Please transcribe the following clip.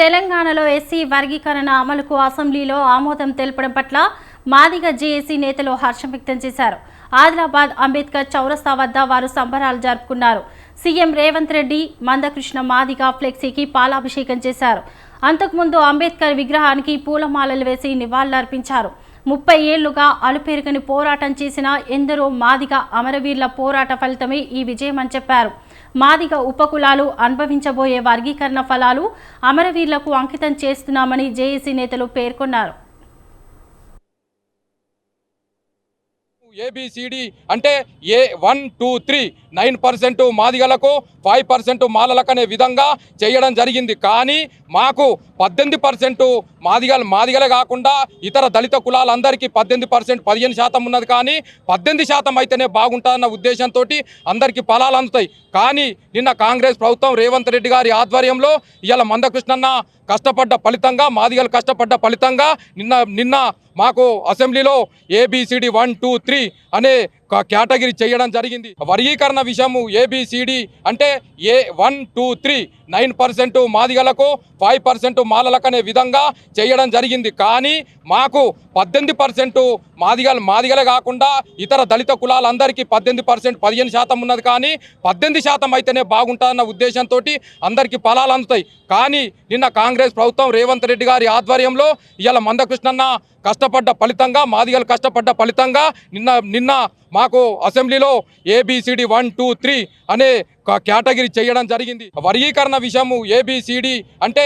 తెలంగాణలో ఎస్సీ వర్గీకరణ అమలుకు అసెంబ్లీలో ఆమోదం తెలపడం పట్ల మాదిగ జేఏసీ నేతలు హర్షం వ్యక్తం చేశారు. ఆదిలాబాద్ అంబేద్కర్ చౌరస్తా వద్ద వారు సంబరాలు జరుపుకున్నారు. సీఎం రేవంత్ రెడ్డి మందకృష్ణ మాదిగ ఫ్లెక్సీకి పాలాభిషేకం చేశారు. అంతకుముందు అంబేద్కర్ విగ్రహానికి పూలమాలలు వేసి నివాళులర్పించారు. ముప్పై ఏళ్ళుగా అలుపెరుగని పోరాటం చేసిన ఎందరో మాదిగ అమరవీరుల పోరాట ఫలితమే ఈ విజయమని చెప్పారు. మాదిగ ఉపకులాలు అనుభవించబోయే వర్గీకరణ ఫలాలు అమరవీరులకు అంకితం చేస్తున్నామని జేఏసీ నేతలు పేర్కొన్నారు. ఏబిసిడి అంటే A one two three nine percent మాదిగలకు ఫైవ్ పర్సెంట్ మాలలకు అనే విధంగా చేయడం జరిగింది. కానీ మాకు పద్దెనిమిది పర్సెంట్ మాదిగలు మాదిగలే కాకుండా ఇతర దళిత కులాలందరికీ పద్దెనిమిది పర్సెంట్ పదిహేను శాతం ఉన్నది కానీ పద్దెనిమిది శాతం అయితేనే బాగుంటుందన్న ఉద్దేశంతో అందరికీ ఫలాలు అందుతాయి. కానీ నిన్న కాంగ్రెస్ ప్రభుత్వం రేవంత్ రెడ్డి గారి ఆధ్వర్యంలో ఇవాళ మందకృష్ణన్న కష్టపడ్డ ఫలితంగా మాదిగలు కష్టపడ్డ ఫలితంగా నిన్న నిన్న మాకు అసెంబ్లీలో ఏబిసిడి వన్ టూ త్రీ అనే కేటగిరీ చేయడం జరిగింది. వర్గీకరణ విషయము ఏబిసిడి అంటే A one two three nine percent మాదిగలకు ఫైవ్ పర్సెంట్ మాలలకు అనే విధంగా చేయడం జరిగింది. కానీ మాకు పద్దెనిమిది పర్సెంట్ మాదిగలు మాదిగలే కాకుండా ఇతర దళిత కులాలందరికీ పద్దెనిమిది పర్సెంట్ పదిహేను శాతం ఉన్నది. కానీ పద్దెనిమిది శాతం అయితేనే బాగుంటుందన్న ఉద్దేశంతో అందరికీ ఫలాలు అందుతాయి. కానీ నిన్న కాంగ్రెస్ ప్రభుత్వం రేవంత్ రెడ్డి గారి ఆధ్వర్యంలో ఇవాళ మందకృష్ణన్న కష్టపడ్డ ఫలితంగా మాదిగలు కష్టపడ్డ ఫలితంగా నిన్న నిన్న మాకు అసెంబ్లీలో ఏబిసిడి వన్ టూ త్రీ అనే కేటగిరీ చేయడం జరిగింది. వర్గీకరణ విషయము ఏబిసిడి అంటే